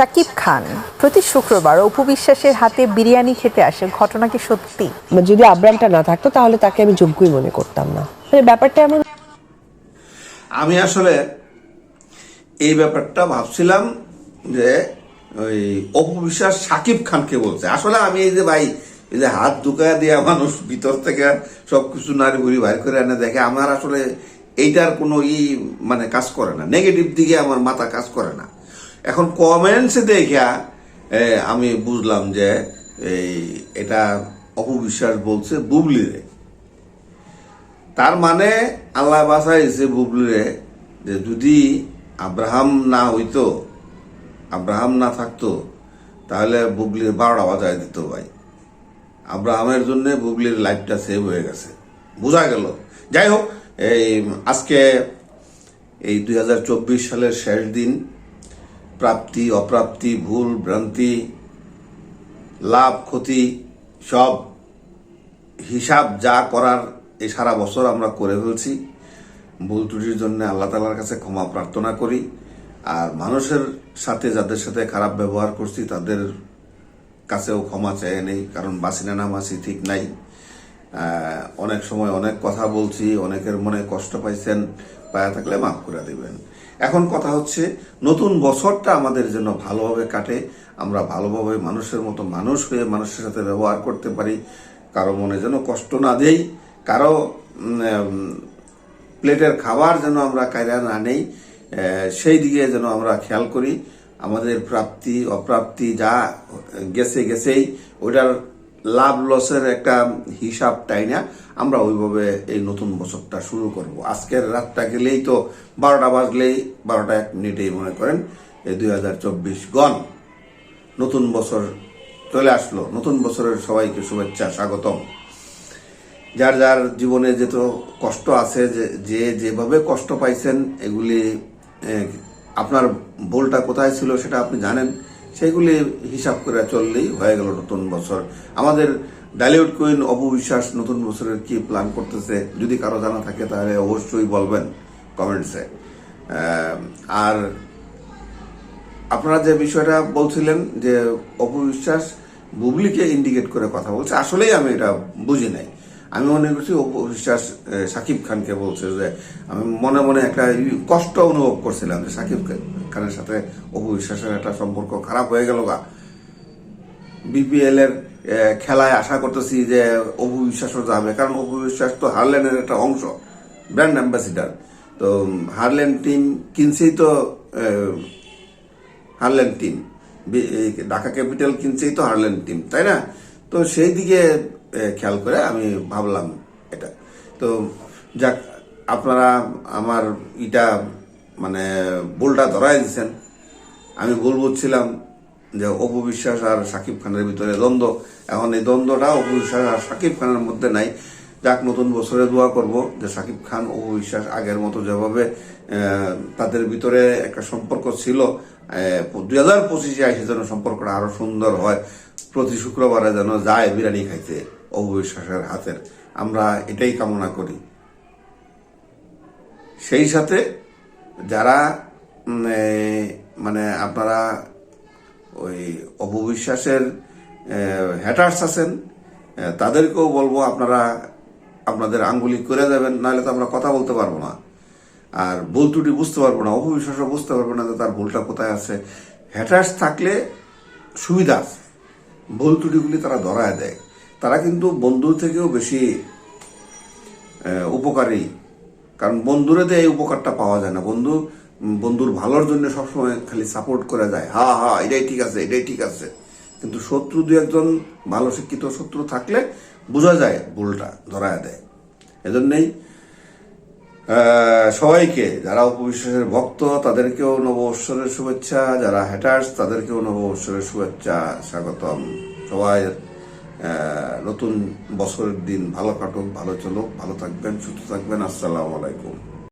শাকিব খান প্রতি শুক্রবার অপু বিশ্বাসের হাতে বিরিয়ানি খেতে আসে ঘটনা কি সত্যি? মানে যদি আব্রামটা না থাকতো তাহলে তাকে আমি যোগ্যই মনে করতাম না। মানে ব্যাপারটা এমন আমি আসলে এই ব্যাপারটা ভাবছিলাম যে ওই অপবিশ্বাস সাকিব খানকে বলছে। আসলে আমি এই যে ভাই এই যে হাত ঢুকায় দেওয়া মানুষ ভিতর থেকে সবকিছু নারী ভুড়ি বাইর করে এনে দেখে আমার আসলে এইটার কোনো ই মানে কাজ করে না। নেগেটিভ দিকে আমার মাথা কাজ করে না। এখন কমেন্টসে দেখা আমি বুঝলাম যে, এই, এটা অপবিশ্বাস বলছে বুবলিরে। তার মানে আল্লাহ বাসাইছে বুবলিরে যে যদি আব্রাহাম না হইতো, আব্রাহাম না থাকতো, তাহলে বুবলির বারোটা বাজায় দিত ভাই। আব্রাহামের জন্য বুবলির লাইফটা সেভ হয়ে গেছে। বোঝা গেল। যাই হোক, এই, আজকে এই দুই হাজার চব্বিশ সালের শেষ দিন প্রাপ্তি, অপ্রাপ্তি, ভুল, ভ্রান্তি, লাভ, ক্ষতি, সব হিসাব যা করার এই সারা বছর আমরা করে ফেলছি। ভুল ত্রুটির জন্য আল্লাহ তালার কাছে ক্ষমা প্রার্থনা করি। আর মানুষের সাথে যাদের সাথে খারাপ ব্যবহার করছি, তাদের কাছেও ক্ষমা চেয়ে নেই, কারণ বাসি না নামাসি ঠিক নাই। অনেক সময় অনেক কথা বলছি, অনেকের মনে কষ্ট পাইছেন, পায়া থাকলে মাফ করে দিবেন। এখন কথা হচ্ছে, নতুন বছরটা আমাদের যেন ভালোভাবে কাটে। আমরা ভালোভাবে মানুষের মতো মানুষ হয়ে মানুষের সাথে ব্যবহার করতে পারি। কারও মনে যেন কষ্ট না দেই, কারও প্লেটের খাবার যেন আমরা কায়রা না নেই সেই দিকে যেন আমরা খেয়াল করি। আমাদের প্রাপ্তি, অপ্রাপ্তি যা গেছে গেছেই, ওইটার লাভ লসের একটা হিসাব তাই না আমরা ওইভাবে এই নতুন বছরটা শুরু করব। আজকের রাতটা গেলেই তো বারোটা বাজলেই বারোটা এক মিনিটেই মনে করেন এই দুই হাজার চব্বিশ গণ। নতুন বছর চলে আসলো। নতুন বছরের সবাইকে শুভেচ্ছা, স্বাগতম। যার যার জীবনে যেত কষ্ট আছে, যে যে যেভাবে কষ্ট পাইছেন, এগুলি আপনার ভুলটা কোথায় ছিল সেটা আপনি জানেন। সেগুলি হিসাব করে চললেই হয়ে গেল নতুন বছর। আমাদের ডালিউড কুইন অপবিশ্বাস নতুন বছরের কি প্ল্যান করতেছে, যদি কারও জানা থাকে তাহলে অবশ্যই বলবেন কমেন্টসে আর আপনারা যে বিষয়টা বলছিলেন যে অপবিশ্বাস বুবলিকে ইন্ডিকেট করে কথা বলছে, আসলেই আমি এটা বুঝি নাই। আমি মনে করছি অপবিশ্বাস সাকিব খানকে বলছে যে, আমি মনে মনে একটা কষ্ট অনুভব করছিলাম যে সাকিব খানের সাথে অপবিশ্বাসের একটা সম্পর্ক খারাপ হয়ে গেল গা। বিপিএল এর খেলায় আশা করতেছি যে অপু বিশ্বাসও যাবে, কারণ অপু বিশ্বাস তো হারল্যান্ডের একটা অংশ, ব্র্যান্ড অ্যাম্বাসিডার। তো হারল্যান্ড টিম কিনছেই তো হারল্যান্ড টিম ঢাকা ক্যাপিটাল কিনছেই তো হারল্যান্ড টিম, তাই না? তো সেই দিকে খেয়াল করে আমি ভাবলাম এটা। তো যাক, আপনারা আমার ইটা মানে ভুলটা ধরাই দিচ্ছেন আমি ভুল বুঝছিলাম যে অপু বিশ্বাস আর সাকিব খানের ভিতরে দ্বন্দ্ব। এখন এই দ্বন্দ্বটা অপু বিশ্বাস আর সাকিব খানের মধ্যে নাই। যাক, নতুন বছরে দোয়া করব যে সাকিব খান, অপু বিশ্বাস আগের মতো যেভাবে তাদের ভিতরে একটা সম্পর্ক ছিল দুই হাজার পঁচিশে আসে যেন সম্পর্কটা আরও সুন্দর হয়, প্রতি শুক্রবারে যেন যায় বিরিয়ানি খাইতে অপু বিশ্বাসের হাতের। আমরা এটাই কামনা করি। সেই সাথে যারা মানে আপনারা ওই অপবিশ্বাসের হ্যাটার্স আছেন তাদেরকেও বলব আপনারা আপনাদের আঙ্গুলি করে যাবেন নাহলে তো আমরা কথা বলতে পারব না। আর ভুল ত্রুটি বুঝতে পারব না, অপবিশ্বাসও বুঝতে পারব না যে তার ভুলটা কোথায় আছে। হ্যাটার্স থাকলে সুবিধা আছে। ভুল ত্রুটিগুলি তারা ধরায় দেয়। তারা কিন্তু বন্ধুর থেকেও বেশি উপকারী। কারণ বন্ধুরে দিয়ে এই উপকারটা পাওয়া যায় না। বন্ধু, বন্ধুর ভালোর জন্য সবসময় খালি সাপোর্ট করে যায়। হা হা, এটাই ঠিক আছে, এটাই ঠিক আছে। কিন্তু শত্রু দু একজন ভালো শিক্ষিত শত্রু থাকলে বোঝা যায় ভুলটা ধরায় দেয়। এজন্যই সবাইকে, যারা উপবিশ্বাসের ভক্ত, তাদেরকেও নববৎসরের শুভেচ্ছা। যারা হ্যাটার্স তাদেরকেও নববৎসরের শুভেচ্ছা, স্বাগতম। সবাই নতুন বছরের দিন ভালো কাটুক, ভালো চলুক, ভালো থাকবেন, সুস্থ থাকবেন। আসসালামু আলাইকুম।